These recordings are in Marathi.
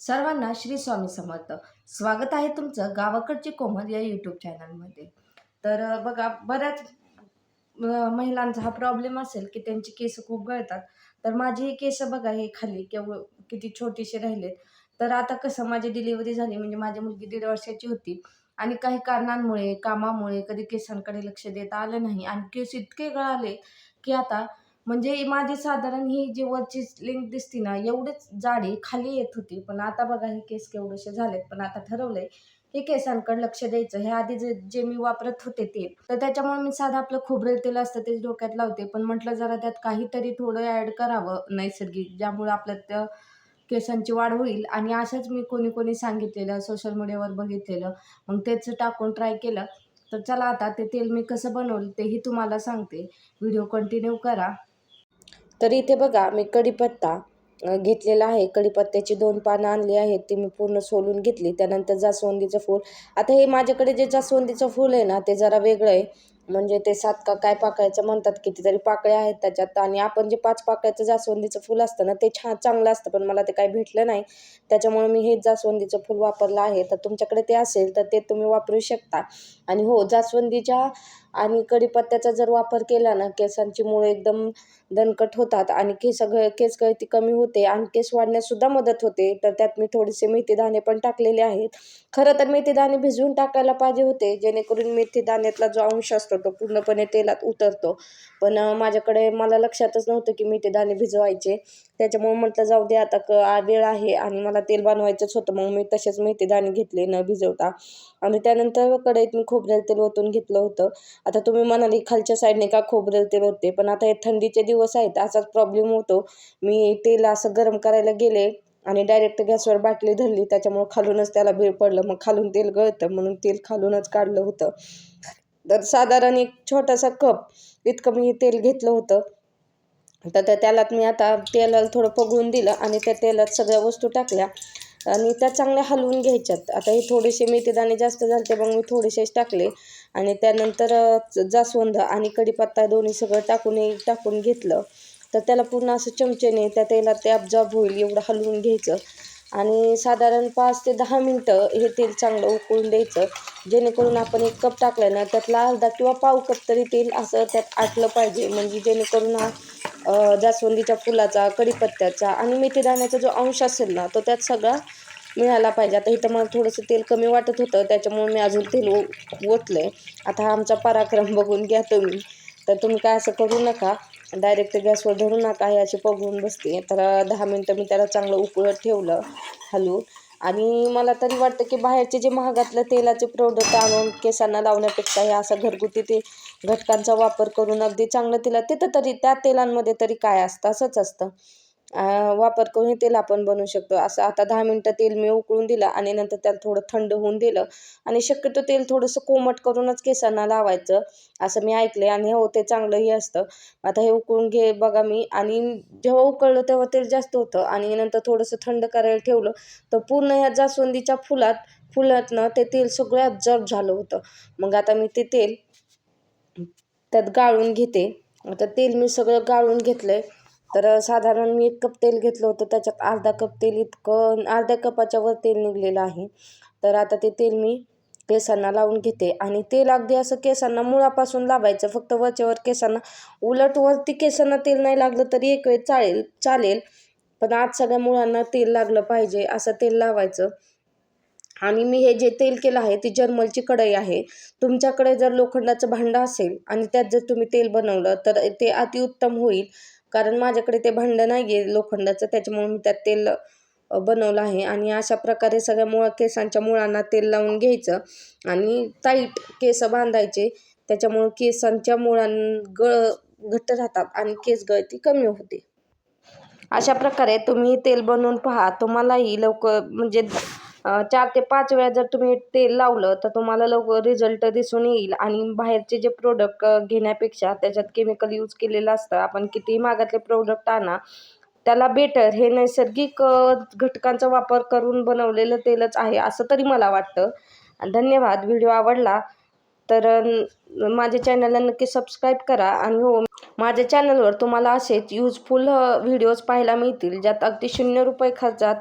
सर्वांना श्री स्वामी समर्थ. स्वागत आहे तुमचं गावाकडची कोमल या यूट्यूब चॅनलमध्ये तर बघा बऱ्याच महिलांचा हा प्रॉब्लेम असेल की त्यांची केस खूप गळतात. तर माझी ही केस बघा हे खाली केवळ किती छोटीशी राहिलेत. तर आता कसं माझी डिलिव्हरी झाली म्हणजे माझी मुलगी दीड वर्षाची होती. आणि काही कारणांमुळे कामामुळे कधी केसांकडे लक्ष देता आलं नाही. आणि केस इतके गळाले की आता म्हणजे माझी साधारण ही जी वरची लिंक दिसती ना एवढीच जाडी खाली येत होती. पण आता बघा हे केस केवढेसे झालेत. पण आता ठरवलंय हे केसांकडे लक्ष द्यायचं. हे आधी जे जे मी वापरत होते ते. तर त्याच्यामुळे मी साधं आपलं खोबरेल तेल असतं तेच डोक्यात लावते. पण म्हटलं जरा त्यात काहीतरी थोडं ॲड करावं नैसर्गिक ज्यामुळे आपलं त्या केसांची वाढ होईल. आणि अशाच मी कोणी कोणी सांगितलेलं सोशल मीडियावर बघितलेलं. मग तेच टाकून ट्राय केलं. तर चला आता ते तेल मी कसं बनवलं तेही तुम्हाला सांगते. व्हिडिओ कंटिन्यू करा. तर इथे बघा मी कढीपत्ता घेतलेला आहे. कढीपत्त्याची दोन पानं आणली आहेत ती मी पूर्ण सोलून घेतली. त्यानंतर जास्वंदीचं फूल. आता हे माझ्याकडे जे जास्वंदीचं फूल आहे ना ते जरा वेगळं आहे. म्हणजे ते सात का काय पाकळ्याचं म्हणतात कितीतरी पाकळ्या आहेत त्याच्यात. आणि आपण जे पाच पाकळ्याचं जास्वंदीचं फूल असतं ना ते छान चांगलं असतं पण मला ते काही भेटलं नाही. त्याच्यामुळे मी हे जास्वंदीचं फूल वापरलं आहे. तर तुमच्याकडे ते असेल तर ते तुम्ही वापरू शकता. आणि हो जास्वंदीच्या आणि कढीपत्त्याचा जर वापर केला ना केसांची मुळे एकदम दणकट होतात आणि केस गळ केस गळती कमी होते आणि केस वाढण्याससुद्धा मदत होते. तर त्यात मी थोडेसे मेथी दाणे पण टाकलेले आहेत. खरं तर मेथी दाणे भिजवून टाकायला पाहिजे होते जेणेकरून मेथी दाण्यातला जो अंश असतो तो पूर्णपणे तेलात उतरतो. पण माझ्याकडे मला लक्षातच नव्हतं की मेथी दाणे भिजवायचे. त्याच्यामुळे म्हटलं जाऊ दे आता क आ- वेळ आहे आणि मला तेल बनवायचंच होतं मग मी तसेच मेथी दाणे घेतले न भिजवता. आणि त्यानंतर कढईत मी खोबरेल तेल ओतून घेतलं होतं. आता तुम्ही म्हणाली खालच्या साईडने का खोबरेल तेल होते पण आता हे थंडीचे दिवस आहेत असाच प्रॉब्लेम होतो. मी तेल असं गरम करायला गेले आणि डायरेक्ट गॅसवर बाटली धरली त्याच्यामुळं खालूनच त्याला बीळ पडलं. मग खालून तेल गळतं म्हणून तेल खालूनच काढलं होतं. तर साधारण एक छोटासा कप इतकं मी तेल घेतलं होतं. तर त्या तेलात मी आता तेलाला थोडं पगळून दिलं आणि त्या तेलात सगळ्या वस्तू टाकल्या. आणि त्या चांगल्या हलवून घ्यायच्यात. आता हे थोडेसे मेथीदाणे जास्त झाले मग मी थोडेसेच टाकले. आणि त्यानंतर जास्वंद आणि कढीपत्ता दोन्ही सगळं टाकून टाकून घेतलं. तर त्याला पूर्ण असं चमचेने त्या तेलात ते अब्जॉर्ब होईल एवढं हलवून घ्यायचं. आणि साधारण पाच ते दहा मिनटं हे तेल चांगलं उकळून द्यायचं. जेणेकरून आपण एक कप टाकलं ना त्यातला अर्धा किंवा पाव कप तरी तेल असं त्यात आटलं पाहिजे. म्हणजे जेणेकरून हा जास्वंदीच्या फुलाचा कढीपत्त्याचा आणि मेथीदाण्याचा जो अंश असेल ना तो त्यात सगळा मिळाला पाहिजे. आता इथं मला थोडंसं तेल कमी वाटत होतं त्याच्यामुळे मी अजून तेल ओ ओतलं आहे आता हा आमचा पराक्रम बघून घ्या तुम्ही. तर तुम्ही काय असं करू नका. डायरेक्ट गॅसवर धरू नका हे अशी पगळून बसते. तर दहा मिनटं मी त्याला चांगलं उकळत ठेवलं. हलवून. आणि मला तरी वाटतं की बाहेरचे जे महागातलं तेलाचे प्रोडक्ट आणून केसांना लावण्यापेक्षा हे असं घरगुती ते घटकांचा वापर करून अगदी चांगलं तेला तिथं तरी त्या तेलांमध्ये तरी काय असतं? असंच असतं. वापर करून हे तेल आपण बनवू शकतो. असं आता दहा मिनटं तेल मी उकळून दिलं आणि नंतर त्याला थोडं थंड होऊन दिलं. आणि शक्यतो तेल थोडंसं कोमट करूनच केसांना लावायचं असं मी ऐकलं आहे आणि हो ते चांगलंही असतं. आता हे उकळून घे बघा मी. आणि जेव्हा उकळलं तेव्हा तेल जास्त होतं. आणि नंतर थोडंसं थंड करायला ठेवलं तर पूर्ण ह्या जास्वंदीच्या फुलात फुलातनं ते तेल सगळं ॲब्झॉर्ब झालं होतं. मग आता मी ते तेल त्यात गाळून घेते. आता तेल मी सगळं गाळून घेतलं आहे तर साधारण मी एक कप तेल घेतलं होतं. त्याच्यात अर्धा कप तेल इतकं अर्ध्या कपाच्या वर तेल निघलेलं आहे. तर आता ते तेल मी केसांना लावून घेते. आणि तेल अगदी असं केसांना मुळापासून लावायचं. फक्त वरच्यावर केसांना उलट वरती केसांना तेल नाही लागलं तरी एक वेळ चालेल चालेल. पण आज सगळ्या मुळांना तेल लागलं पाहिजे असं तेल लावायचं. आणि मी हे जे तेल केलं आहे ती जर्मलची कढई आहे. तुमच्याकडे जर लोखंडाचं भांडं असेल आणि त्यात जर तुम्ही तेल बनवलं तर ते अतिउत्तम होईल. कारण माझ्याकडे ते भांडं नाही आहे लोखंडाचं त्याच्यामुळे मी त्यात तेल बनवलं आहे. आणि अशा प्रकारे सगळ्या मुळा केसांच्या मुळांना तेल लावून घ्यायचं. आणि टाईट केस बांधायचे. त्याच्यामुळं केसांच्या मुळां गळ घट्ट राहतात आणि केस गळती कमी होते. अशा प्रकारे तुम्ही तेल बनवून पहा. तुम्हालाही लवकर म्हणजे चार ते पाच वेळा जर तुम्ही तेल लावलं तर तुम्हाला लवकर रिझल्ट दिसून येईल. आणि बाहेरचे जे प्रोडक्ट घेण्यापेक्षा त्याच्यात केमिकल यूज केलेलं असतं. आपण कितीही मागातले प्रोडक्ट आणा त्याला बेटर हे नैसर्गिक घटकांचा वापर करून बनवलेलं तेलच आहे असं तरी मला वाटतं. धन्यवाद. व्हिडिओ आवडला. तर माझ्या चॅनलला नक्की सबस्क्राईब करा आणि हो माझ्या चॅनलवर तुम्हाला असेच यूजफुल व्हिडिओज पाहायला मिळतील ज्यात अगदी शून्य रुपये खर्चात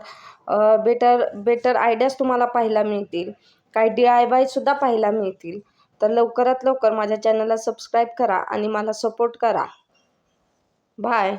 बेटर बेटर आयडियाज तुम्हाला पाहायला मिळतील. काही डी आय वायसुद्धा पाहायला मिळतील. तर लवकरात लवकर माझ्या चॅनलला सबस्क्राईब करा आणि मला सपोर्ट करा. बाय